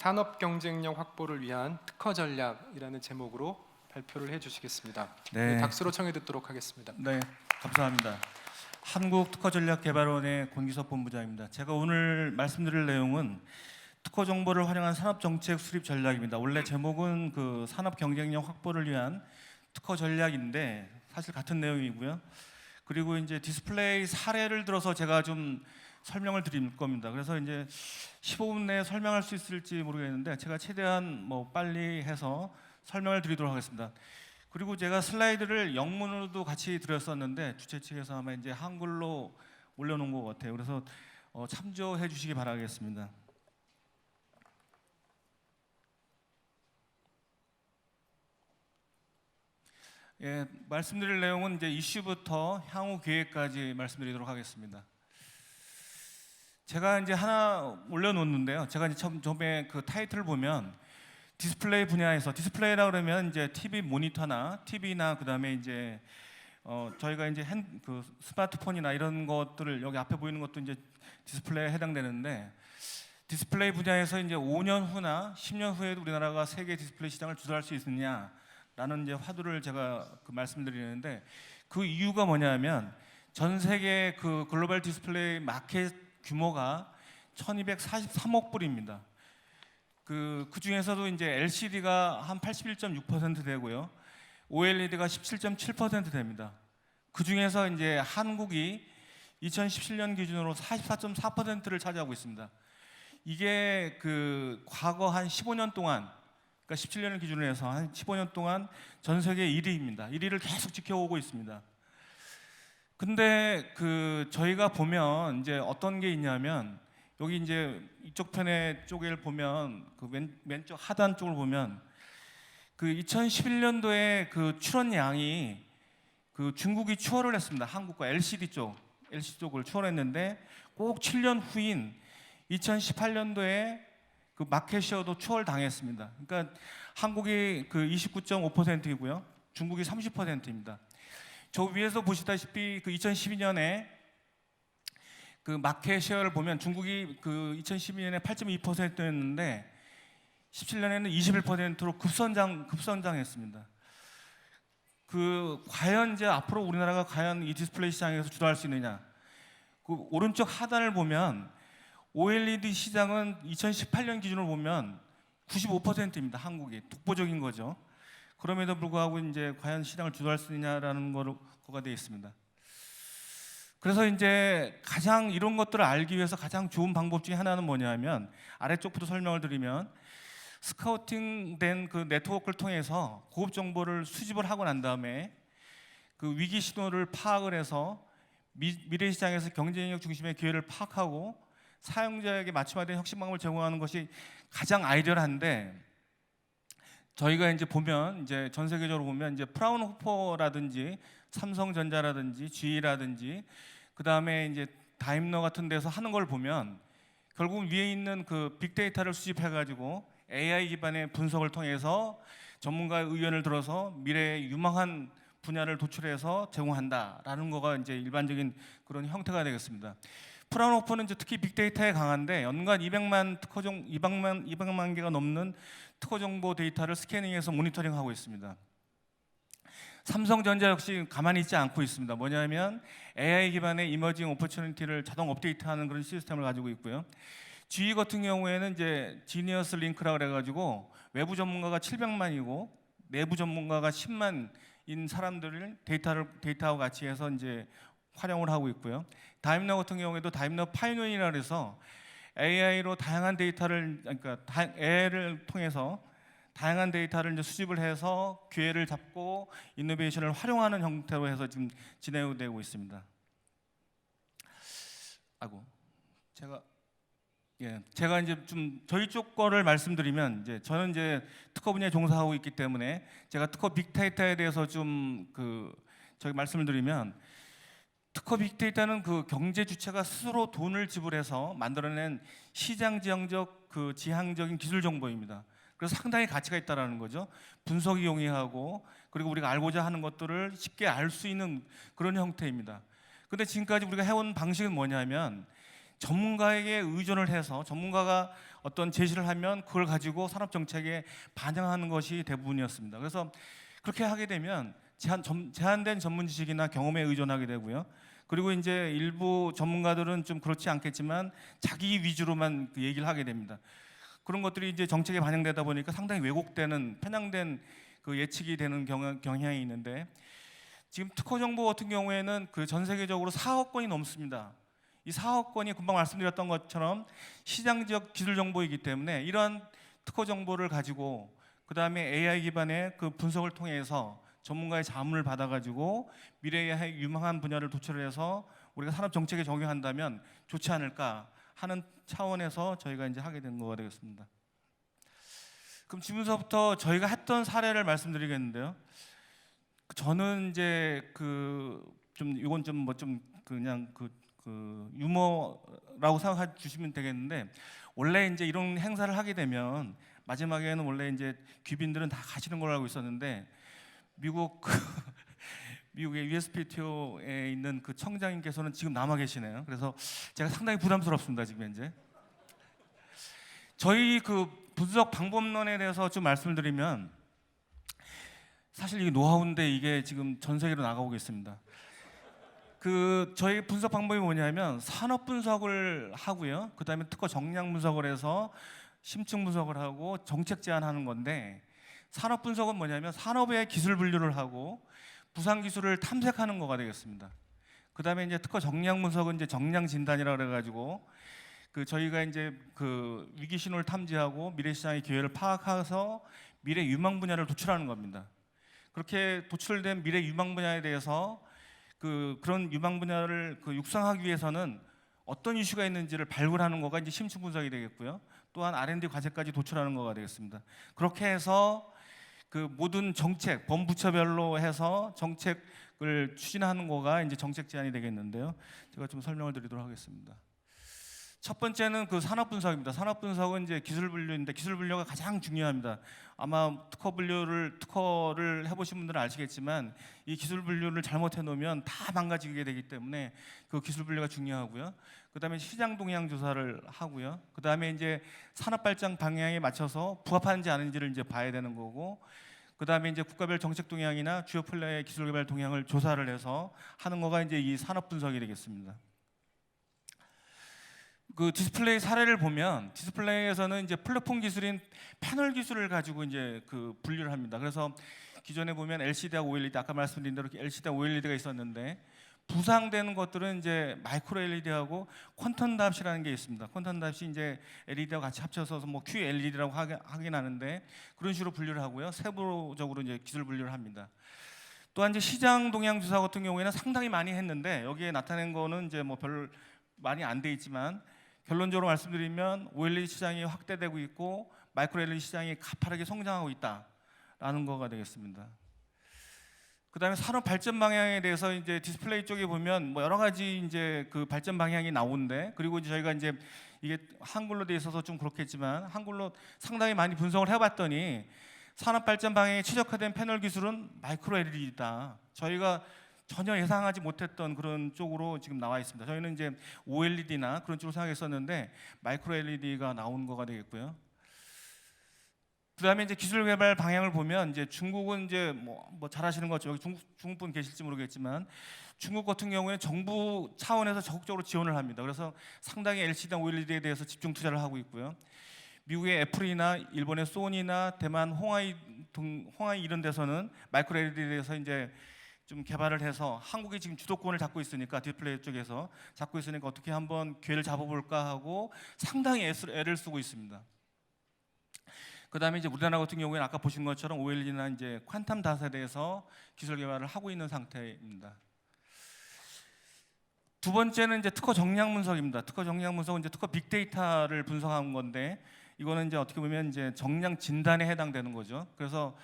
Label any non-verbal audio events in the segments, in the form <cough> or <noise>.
산업 경쟁력 확보를 위한 특허 전략이라는 제목으로 발표를 해주시겠습니다. 네. 네, 박수로 청해 듣도록 하겠습니다. 네, 감사합니다. 한국특허전략개발원의 권기섭 본부장입니다. 제가 오늘 말씀드릴 내용은 특허 정보를 활용한 산업 정책 수립 전략입니다. 원래 제목은 그 산업 경쟁력 확보를 위한 특허 전략인데 사실 같은 내용이고요. 그리고 이제 디스플레이 사례를 들어서 제가 좀 설명을 드릴 겁니다. 그래서 이제 15분 내에 설명할 수 있을지 모르겠는데 제가 최대한 뭐 빨리 해서 설명을 드리도록 하겠습니다. 그리고 제가 슬라이드를 영문으로도 같이 드렸었는데 주최 측에서 아마 이제 한글로 올려놓은 것 같아요. 그래서 어, 참조해 주시기 바라겠습니다. 예, 말씀드릴 내용은 이제 이슈부터 향후 계획까지 말씀드리도록 하겠습니다. 제가 이제 하나 올려놓는데요. 제가 이제 처음 처음에 그 타이틀을 보면 디스플레이 분야에서 디스플레이라 그러면 이제 TV 모니터나 TV나 그다음에 이제 어 저희가 이제 핸, 그 스마트폰이나 이런 것들을 여기 앞에 보이는 것도 이제 디스플레이에 해당되는데 디스플레이 분야에서 이제 5년 후나 10년 후에도 우리나라가 세계 디스플레이 시장을 주도할 수 있느냐라는 이제 화두를 제가 그 말씀드리는데 그 이유가 뭐냐면 전 세계 그 글로벌 디스플레이 마켓 규모가 1,243억 불입니다. 그, 그 중에서도 이제 LCD가 한 81.6% 되고요. OLED가 17.7% 됩니다. 그 중에서 이제 한국이 2017년 기준으로 44.4%를 차지하고 있습니다. 이게 그 과거 한 15년 동안 그러니까 17년을 기준으로 해서 한 15년 동안 전 세계 1위입니다. 1위를 계속 지켜오고 있습니다. 근데 그 저희가 보면 이제 어떤 게 있냐면 여기 이제 이쪽 편에 쪽을 보면 그 왼, 왼쪽 하단 쪽을 보면 그 2011년도에 그 출원량이 그 중국이 추월을 했습니다. 한국과 LCD 쪽, LCD 쪽을 추월했는데 꼭 7년 후인 2018년도에 그 마켓시어도 추월 당했습니다. 그러니까 한국이 그 29.5%이고요. 중국이 30%입니다. 저 위에서 보시다시피 그 2012년에 그 마켓 쉐어를 보면 중국이 그 2012년에 8.2%였는데 17년에는 21%로 급선장 급선장했습니다. 그 과연 이제 앞으로 우리나라가 과연 이 디스플레이 시장에서 주도할 수 있느냐? 그 오른쪽 하단을 보면 OLED 시장은 2018년 기준으로 보면 95%입니다. 한국이 독보적인 거죠. 그럼에도 불구하고 이제 과연 시장을 주도할 수 있냐라는 거가 되어 있습니다. 그래서 이제 가장 이런 것들을 알기 위해서 가장 좋은 방법 중에 하나는 뭐냐면 아래쪽부터 설명을 드리면 스카우팅된 그 네트워크를 통해서 고급 정보를 수집을 하고 난 다음에 그 위기 신호를 파악을 해서 미, 미래 시장에서 경쟁력 중심의 기회를 파악하고 사용자에게 맞춤화된 혁신 방법을 제공하는 것이 가장 아이디어한데 저희가 이제 보면 이제 전 세계적으로 보면 이제 프라운호퍼라든지 삼성전자라든지 GE라든지 그 다음에 이제 다임러 같은 데서 하는 걸 보면 결국 위에 있는 그 빅데이터를 수집해 가지고 AI 기반의 분석을 통해서 전문가의 의견을 들어서 미래의 유망한 분야를 도출해서 제공한다라는 거가 이제 일반적인 그런 형태가 되겠습니다. 프라운호퍼는 이제 특히 빅데이터에 강한데 연간 200만 특허 정 200만 200만 개가 넘는 특허 정보 데이터를 스캐닝해서 모니터링하고 있습니다. 삼성전자 역시 가만히 있지 않고 있습니다. 뭐냐면 AI 기반의 이머징 오퍼튜니티를 자동 업데이트하는 그런 시스템을 가지고 있고요. GE 같은 경우에는 이제 지니어스 링크라 그래가지고 외부 전문가가 700만이고 내부 전문가가 10만인 사람들을 데이터를 데이터하고 같이 해서 이제 활용을 하고 있고요. 다임러 같은 경우에도 다임러 파이오니라 그래서 AI로 다양한 데이터를 그러니까 AI를 통해서 다양한 데이터를 이제 수집을 해서 기회를 잡고 이노베이션을 활용하는 형태로 해서 지금 진행되고 있습니다. 아고 제가 예 제가 이제 좀 저희 쪽 거를 말씀드리면 이제 저는 이제 특허 분야에 종사하고 있기 때문에 제가 특허 빅데이터에 대해서 좀 그 저기 말씀을 드리면 특허 빅데이터는 그 경제 주체가 스스로 돈을 지불해서 만들어낸 시장 지향적 그 지향적인 기술 정보입니다. 그래서 상당히 가치가 있다라는 거죠. 분석이 용이하고 그리고 우리가 알고자 하는 것들을 쉽게 알 수 있는 그런 형태입니다. 근데 지금까지 우리가 해온 방식은 뭐냐면 전문가에게 의존을 해서 전문가가 어떤 제시를 하면 그걸 가지고 산업 정책에 반영하는 것이 대부분이었습니다. 그래서 그렇게 하게 되면 제한, 점- 제한된 전문 지식이나 경험에 의존하게 되고요. 그리고 이제 일부 전문가들은 좀 그렇지 않겠지만 자기 위주로만 그 얘기를 하게 됩니다. 그런 것들이 이제 정책에 반영되다 보니까 상당히 왜곡되는 편향된 그 예측이 되는 경향, 경향이 있는데 지금 특허 정보 같은 경우에는 그 전 세계적으로 4억 건이 넘습니다. 이 4억 건이 금방 말씀드렸던 것처럼 시장 지역 기술 정보이기 때문에 이러한 특허 정보를 가지고 그 다음에 AI 기반의 그 분석을 통해서 전문가의 자문을 받아가지고 미래의 유망한 분야를 도출해서 우리가 산업 정책에 적용한다면 좋지 않을까 하는 차원에서 저희가 이제 하게 된 거가 되겠습니다. 그럼 지금서부터 저희가 했던 사례를 말씀드리겠는데요. 저는 이제 그 좀 이건 좀 뭐 좀 그냥 그, 그 유머라고 생각해 주시면 되겠는데 원래 이제 이런 행사를 하게 되면 마지막에는 원래 이제 귀빈들은 다 가시는 걸로 알고 있었는데 미국 그 <laughs> 미국의 USPTO에 있는 그 청장님께서는 지금 남아 계시네요. 그래서 제가 상당히 부담스럽습니다 지금 현재. 저희 그 분석 방법론에 대해서 좀 말씀을 드리면 사실 이게 노하우인데 이게 지금 전 세계로 나가고 있습니다. 그 저희 분석 방법이 뭐냐면 산업 분석을 하고요. 그다음에 특허 정량 분석을 해서 심층 분석을 하고 정책 제안하는 건데 산업 분석은 뭐냐면 산업의 기술 분류를 하고 부상 기술을 탐색하는 거가 되겠습니다. 그다음에 이제 특허 정량 분석은 이제 정량 진단이라 그래 가지고 그 저희가 이제 그 위기 신호를 탐지하고 미래 시장의 기회를 파악해서 미래 유망 분야를 도출하는 겁니다. 그렇게 도출된 미래 유망 분야에 대해서 그 그런 유망 분야를 그 육성하기 위해서는 어떤 이슈가 있는지를 발굴하는 거가 이제 심층 분석이 되겠고요. 또한 R&D 과제까지 도출하는 거가 되겠습니다. 그렇게 해서 그 모든 정책 범부처별로 해서 정책을 추진하는 거가 이제 정책 제안이 되겠는데요. 제가 좀 설명을 드리도록 하겠습니다. 첫 번째는 그 산업 분석입니다. 산업 분석은 이제 기술 분류인데 기술 분류가 가장 중요합니다. 아마 특허 분류를 특허를 해보신 분들은 아시겠지만 이 기술 분류를 잘못해 놓으면 다 망가지게 되기 때문에 그 기술 분류가 중요하고요. 그다음에 시장 동향 조사를 하고요. 그다음에 이제 산업 발전 방향에 맞춰서 부합하는지 아닌지를 이제 봐야 되는 거고. 그다음에 이제 국가별 정책 동향이나 주요 플레이의 기술 개발 동향을 조사를 해서 하는 거가 이제 이 산업 분석이 되겠습니다. 그 디스플레이 사례를 보면 디스플레이에서는 이제 플랫폼 기술인 패널 기술을 가지고 이제 그 분류를 합니다. 그래서 기존에 보면 LCD하고 OLED 아까 말씀드린 대로 LCD하고 OLED가 있었는데 부상되는 것들은 이제 마이크로 LED하고 퀀텀 답시라는 게 있습니다. 퀀텀 답시 이제 LED하고 같이 합쳐서 뭐 QLED라고 하긴 하는데 그런 식으로 분류를 하고요. 세부적으로 이제 기술 분류를 합니다. 또한 이제 시장 동향 조사 같은 경우에는 상당히 많이 했는데 여기에 나타낸 거는 이제 뭐 별 많이 안 돼 있지만 결론적으로 말씀드리면 OLED 시장이 확대되고 있고 마이크로 LED 시장이 가파르게 성장하고 있다라는 거가 되겠습니다. 그다음에 산업 발전 방향에 대해서 이제 디스플레이 쪽에 보면 뭐 여러 가지 이제 그 발전 방향이 나오는데 그리고 이제 저희가 이제 이게 한글로 돼 있어서 좀 그렇겠지만 한글로 상당히 많이 분석을 해봤더니 산업 발전 방향에 최적화된 패널 기술은 마이크로 LED다. 저희가 전혀 예상하지 못했던 그런 쪽으로 지금 나와 있습니다. 저희는 이제 OLED나 그런 쪽으로 생각했었는데 마이크로 LED가 나온 거가 되겠고요. 그다음에 이제 기술 개발 방향을 보면 이제 중국은 이제 뭐, 뭐 잘하시는 것처럼 여기 중국, 중국 분 계실지 모르겠지만 중국 같은 경우에는 정부 차원에서 적극적으로 지원을 합니다. 그래서 상당히 LCD, OLED에 대해서 집중 투자를 하고 있고요. 미국의 애플이나 일본의 소니나 대만 홍하이 등 홍하이 이런 데서는 마이크로 LED에 대해서 이제 좀 개발을 해서 한국이 지금 주도권을 잡고 있으니까 디스플레이 쪽에서 잡고 있으니까 어떻게 한번 기회를 잡아볼까 하고 상당히 애를 쓰고 있습니다. 그다음에 이제 우리나라 같은 경우에는 아까 보신 것처럼 OLED나 이제 퀀텀 대해서 기술 개발을 하고 있는 상태입니다. 두 번째는 이제 특허 정량 분석입니다. 특허 정량 분석은 이제 특허 빅데이터를 분석한 건데 이거는 이제 어떻게 보면 이제 정량 진단에 해당되는 거죠. 그래서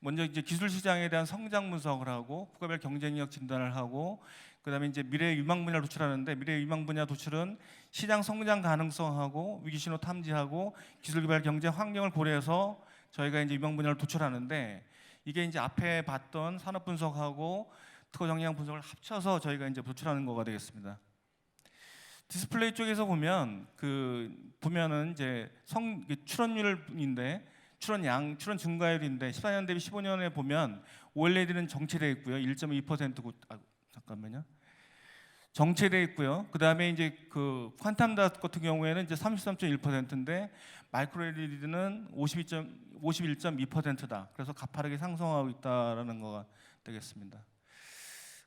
먼저 이제 기술 시장에 대한 성장 분석을 하고 국가별 경쟁력 진단을 하고 그다음에 이제 미래 유망 분야를 도출하는데 미래 유망 분야 도출은 시장 성장 가능성하고 위기 신호 탐지하고 기술 개발 경쟁 환경을 고려해서 저희가 이제 유망 분야를 도출하는데 이게 이제 앞에 봤던 산업 분석하고 특허 정량 분석을 합쳐서 저희가 이제 도출하는 거가 되겠습니다. 디스플레이 쪽에서 보면 그 보면은 이제 성그 출원율인데 출원량 출원 증가율인데 14년 대비 15년에 보면 OLED는 정체되어 있고요. 1.2% 고, 아, 잠깐만요. 정체되어 있고요. 그다음에 이제 그 퀀텀 닷 같은 경우에는 이제 33.1%인데 마이크로 LED는 52. 51.2%다. 그래서 가파르게 상승하고 있다라는 거가 되겠습니다.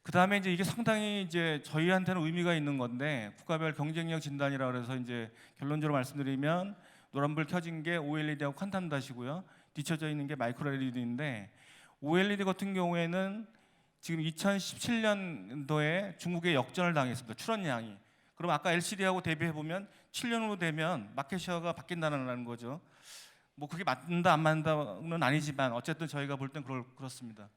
그 다음에 이제 이게 상당히 이제 저희한테는 의미가 있는 건데 국가별 경쟁력 진단이라 그래서 이제 결론적으로 말씀드리면 노란불 켜진 게 OLED하고 닷이고요. 뒤쳐져 있는 게 마이크로 LED인데 OLED 같은 경우에는 지금 2017년도에 중국에 역전을 당했습니다. 출원량이. 그럼 아까 LCD하고 대비해 보면 7년 후 되면 마켓 셔가 바뀐다는 거죠. 뭐 그게 맞는다 안 맞는다는 아니지만 어쨌든 저희가 볼 땐 그렇습니다.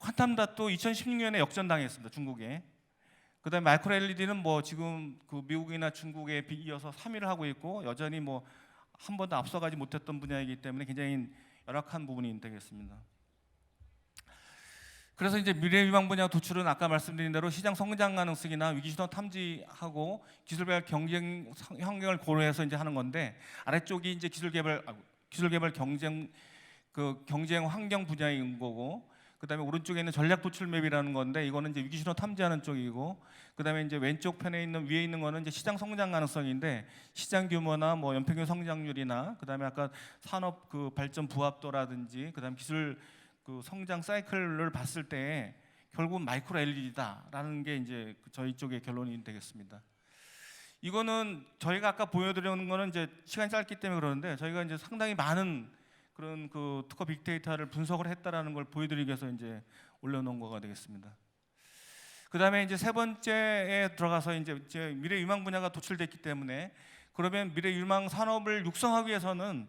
퀀텀 닷도 2016년에 역전당했습니다. 중국에. 그다음에 마이크로 LED는 뭐 지금 그 미국이나 중국에 비- 이어서 3위를 하고 있고 여전히 뭐 한 번도 앞서가지 못했던 분야이기 때문에 굉장히 열악한 부분이 되겠습니다. 그래서 이제 미래 유망 분야 도출은 아까 말씀드린 대로 시장 성장 가능성이나 위기 신호 탐지하고 기술별 경쟁 성- 환경을 고려해서 이제 하는 건데 아래쪽이 이제 기술 개발 아, 기술 개발 경쟁 그 경쟁 환경 분야인 거고 그다음에 오른쪽에 있는 전략 도출 맵이라는 건데 이거는 이제 위기 신호 탐지하는 쪽이고 그다음에 이제 왼쪽 편에 있는 위에 있는 거는 이제 시장 성장 가능성인데 시장 규모나 뭐 연평균 성장률이나 그다음에 아까 산업 그 발전 부합도라든지 그다음 기술 그 성장 사이클을 봤을 때 결국 마이크로 LED다라는 게 이제 그 저희 쪽의 결론이 되겠습니다. 이거는 저희가 아까 보여드리는 거는 이제 시간이 짧기 때문에 그러는데 저희가 이제 상당히 많은 그런 그 특허 빅데이터를 분석을 했다라는 걸 보여드리기 위해서 이제 올려놓은 거가 되겠습니다. 그 다음에 이제 세 번째에 들어가서 이제 미래 유망 분야가 도출됐기 때문에 그러면 미래 유망 산업을 육성하기 위해서는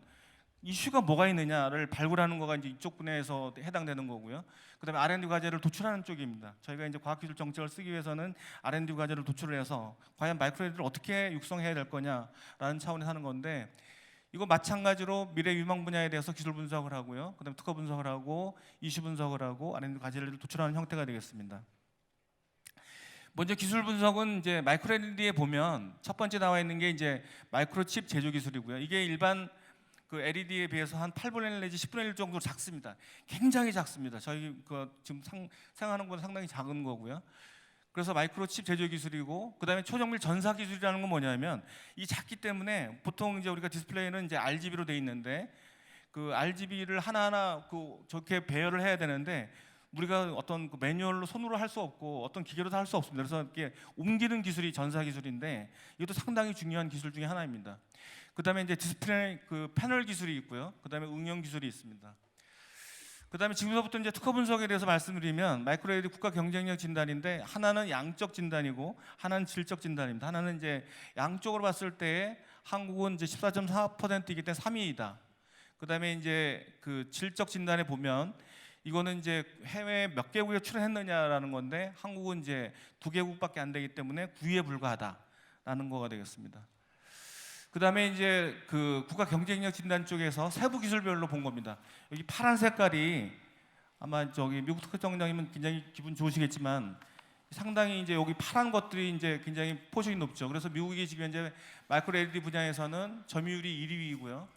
이슈가 뭐가 있느냐를 발굴하는 거가 이제 이쪽 분야에서 해당되는 거고요. 그다음에 R&D 과제를 도출하는 쪽입니다. 저희가 이제 과학기술 정책을 쓰기 위해서는 R&D 과제를 도출을 해서 과연 마이크로레드를 어떻게 육성해야 될 거냐라는 차원에서 하는 건데 이거 마찬가지로 미래 유망 분야에 대해서 기술 분석을 하고요. 그다음에 특허 분석을 하고 이슈 분석을 하고 R&D 과제를 도출하는 형태가 되겠습니다. 먼저 기술 분석은 이제 마이크로 LED에 보면 첫 번째 나와 있는 게 이제 마이크로칩 제조 기술이고요. 이게 일반 그 LED에 비해서 한 8분의 1 내지 10분의 1 정도 작습니다. 굉장히 작습니다. 저희 그 지금 상, 생각하는 것보다 상당히 작은 거고요. 그래서 마이크로칩 제조 기술이고 그다음에 초정밀 전사 기술이라는 건 뭐냐면 이 작기 때문에 보통 이제 우리가 디스플레이는 이제 RGB로 돼 있는데 그 RGB를 하나하나 그 저렇게 배열을 해야 되는데 우리가 어떤 그 매뉴얼로 손으로 할 수 없고 어떤 기계로도 할수 없습니다. 그래서 이렇게 옮기는 기술이 전사 기술인데 이것도 상당히 중요한 기술 중에 하나입니다. 그다음에 이제 디스플레이 그 패널 기술이 있고요. 그다음에 응용 기술이 있습니다. 그다음에 지금서부터 이제 특허 분석에 대해서 말씀드리면 마이크로 LED 국가 경쟁력 진단인데 하나는 양적 진단이고 하나는 질적 진단입니다. 하나는 이제 양쪽으로 봤을 때 한국은 이제 14.4%이기 때문에 3위이다. 그다음에 이제 그 질적 진단에 보면 이거는 이제 해외 몇 개국에 출연했느냐라는 건데 한국은 이제 두 개국밖에 안 되기 때문에 9위에 불과하다라는 거가 되겠습니다. 그다음에 이제 그 국가 경쟁력 진단 쪽에서 세부 기술별로 본 겁니다. 여기 파란 색깔이 아마 저기 미국 특허 정장이면 굉장히 기분 좋으시겠지만 상당히 이제 여기 파란 것들이 이제 굉장히 포식이 높죠. 그래서 미국이 지금 현재 마이크로 LED 분야에서는 점유율이 1위이고요.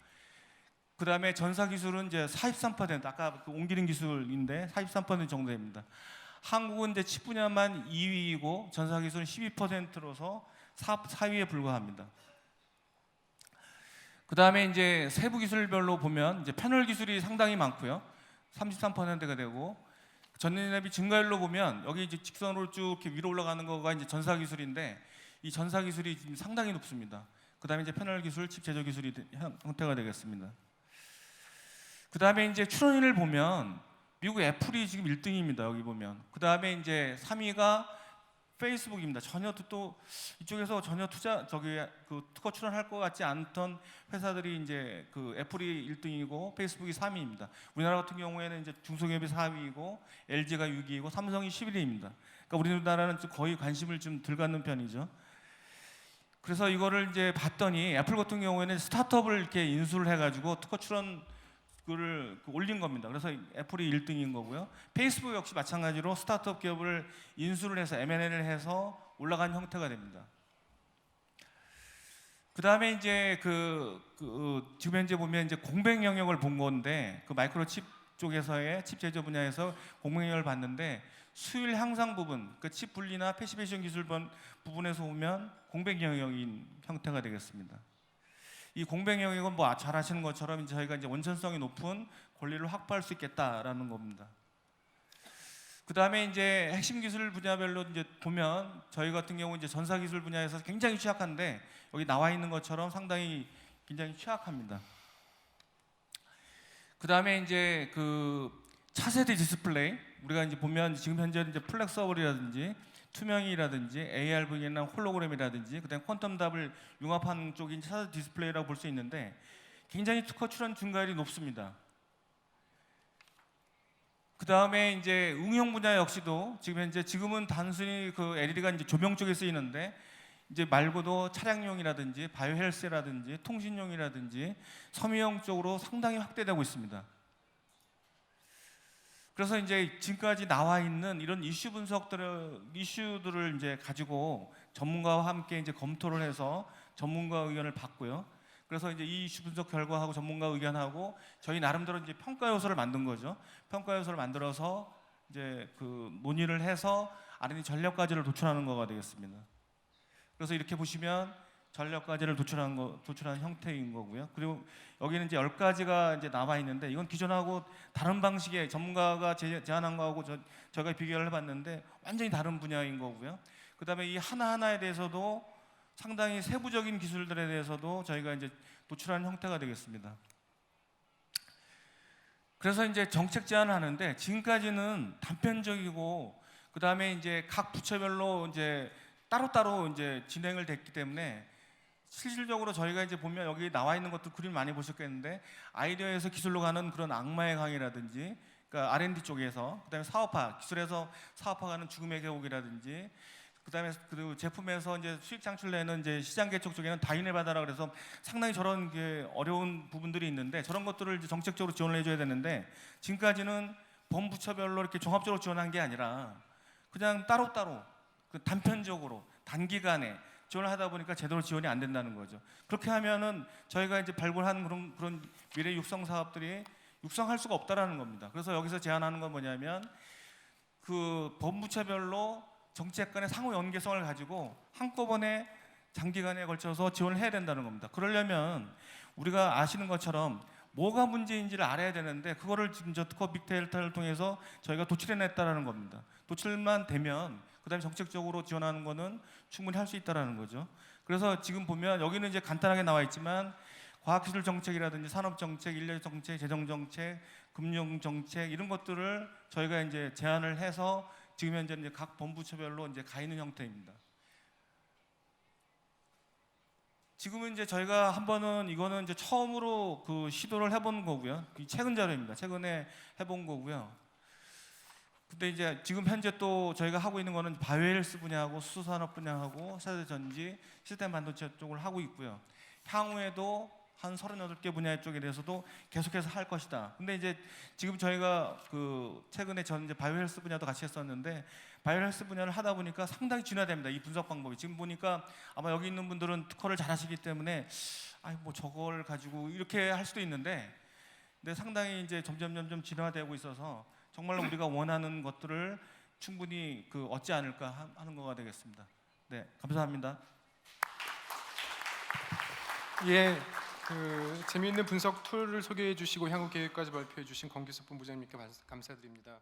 그다음에 전사 기술은 이제 43% 아까 그 옮기는 기술인데 43% 정도 됩니다. 한국은 이제 칩 분야만 2위이고 전사 기술은 12%로서 4, 4위에 불과합니다. 그 다음에 이제 세부 기술별로 보면 이제 패널 기술이 상당히 많고요. 33%가 되고 전년 대비 증가율로 보면 여기 이제 직선으로 쭉 이렇게 위로 올라가는 거가 이제 전사 기술인데 이 전사 기술이 지금 상당히 높습니다. 그 다음에 이제 패널 기술, 칩 제조 기술이 형태가 되겠습니다. 그 다음에 이제 출원율을 보면 미국 애플이 지금 1등입니다. 여기 보면. 그 다음에 이제 3위가 페이스북입니다. 전혀 또- 또 이쪽에서 전혀 투자 저기 그 특허 출원할 것 같지 않던 회사들이 이제 그 애플이 1등이고 페이스북이 3위입니다. 우리나라 같은 경우에는 이제 중소기업이 4위이고 LG가 6위이고 삼성이 11위입니다. 그러니까 우리나라는 좀 거의 관심을 좀 덜 갖는 편이죠. 그래서 이거를 이제 봤더니 애플 같은 경우에는 스타트업을 이렇게 인수를 해가지고 특허 출원 그를 그 올린 겁니다. 그래서 애플이 1등인 거고요. 페이스북 역시 마찬가지로 스타트업 기업을 인수를 해서 M&A를 해서 올라간 형태가 됩니다. 그다음에 이제 그, 그 지금 현재 보면 이제 공백 영역을 본 건데 그 마이크로칩 쪽에서의 칩 제조 분야에서 공백 영역을 봤는데 수율 향상 부분, 그 칩 분리나 패시베이션 기술 번- 부분에서 보면 공백 영역인 형태가 되겠습니다. 이 공백 영역은 뭐잘 아시는 것처럼 저희가 이제 원천성이 높은 권리를 확보할 수 있겠다라는 겁니다. 그 다음에 이제 핵심 기술 분야별로 이제 보면 저희 같은 경우 이제 전사 기술 분야에서 굉장히 취약한데 여기 나와 있는 것처럼 상당히 굉장히 취약합니다. 그 다음에 이제 그 차세대 디스플레이 우리가 이제 보면 지금 현재 이제 플렉서블이라든지 투명이라든지 ARV나 홀로그램이라든지 그다음 퀀텀 답을 융합하는 쪽인 차세대 디스플레이라고 볼 수 있는데 굉장히 특허 출원 증가율이 높습니다. 그 다음에 이제 응용 분야 역시도 지금 현재 지금은 단순히 그 LED가 이제 조명 쪽에 쓰이는데 이제 말고도 차량용이라든지 바이오 헬스라든지 통신용이라든지 섬유용 쪽으로 상당히 확대되고 있습니다. 그래서 이제 지금까지 나와 있는 이런 이슈 분석들을 이슈들을 이제 가지고 전문가와 함께 이제 검토를 해서 전문가 의견을 받고요. 그래서 이제 이 이슈 분석 결과하고 전문가 의견하고 저희 나름대로 이제 평가 요소를 만든 거죠. 평가 요소를 만들어서 이제 그 논의를 해서 R&D 전략 과제를 도출하는 거가 되겠습니다. 그래서 이렇게 보시면 전략 과제를 도출한 거 도출한 형태인 거고요. 그리고 여기는 이제 열 가지가 이제 나와 있는데 이건 기존하고 다른 방식의 전문가가 제- 제안한 거하고 저, 저희가 비교를 해봤는데 완전히 다른 분야인 거고요. 그다음에 이 하나 하나에 대해서도 상당히 세부적인 기술들에 대해서도 저희가 이제 도출하는 형태가 되겠습니다. 그래서 이제 정책 제안을 하는데 지금까지는 단편적이고 그다음에 이제 각 부처별로 이제 따로따로 이제 진행을 됐기 때문에 실질적으로 저희가 이제 보면 여기 나와 있는 것도 그림 많이 보셨겠는데 아이디어에서 기술로 가는 그런 악마의 강이라든지 그러니까 R&D 쪽에서 그다음에 사업화 기술에서 사업화 가는 죽음의 계곡이라든지 그다음에 그 제품에서 이제 수익 창출내는 이제 시장 개척 쪽에는 다인의 바다라 그래서 상당히 저런 게 어려운 부분들이 있는데 저런 것들을 이제 정책적으로 지원을 해줘야 되는데 지금까지는 범부처별로 이렇게 종합적으로 지원한 게 아니라 그냥 따로따로 그 단편적으로 단기간에 지원을 하다 보니까 제대로 지원이 안 된다는 거죠. 그렇게 하면은 저희가 이제 발굴한 그런 그런 미래 육성 사업들이 육성할 수가 없다라는 겁니다. 그래서 여기서 제안하는 건 뭐냐면 그 법무처별로 정책 간의 상호 연계성을 가지고 한꺼번에 장기간에 걸쳐서 지원을 해야 된다는 겁니다. 그러려면 우리가 아시는 것처럼 뭐가 문제인지를 알아야 되는데 그거를 지금 저 특허 빅데이터를 통해서 저희가 도출해냈다라는 겁니다. 도출만 되면 그다음에 정책적으로 지원하는 거는 충분히 할 수 있다라는 거죠. 그래서 지금 보면 여기는 이제 간단하게 나와 있지만 과학기술 정책이라든지 산업 정책, 인력 정책, 재정 정책, 금융 정책 이런 것들을 저희가 이제 제안을 해서 지금 현재 이제 각 본부처별로 이제 가 있는 형태입니다. 지금은 이제 저희가 한 번은 이거는 이제 처음으로 그 시도를 해본 거고요. 이 최근 자료입니다. 최근에 해본 거고요. 근데 이제 지금 현재 또 저희가 하고 있는 거는 바이오헬스 분야하고 수산업 분야하고 세대 전지, 시스템 반도체 쪽을 하고 있고요. 향후에도 한 38개 분야 쪽에 대해서도 계속해서 할 것이다. 근데 이제 지금 저희가 그 최근에 전 이제 바이오헬스 분야도 같이 했었는데 바이오헬스 분야를 하다 보니까 상당히 진화됩니다. 이 분석 방법이 지금 보니까 아마 여기 있는 분들은 특허를 잘 하시기 때문에 아니 뭐 저걸 가지고 이렇게 할 수도 있는데 근데 상당히 이제 점점 점점 진화되고 있어서 정말로 우리가 원하는 것들을 충분히 그 얻지 않을까 하- 하는 거가 되겠습니다. 네, 감사합니다. 예, 그 재미있는 분석 툴을 소개해 주시고 향후 계획까지 발표해 주신 권기숙 본부장님께 감- 감사드립니다.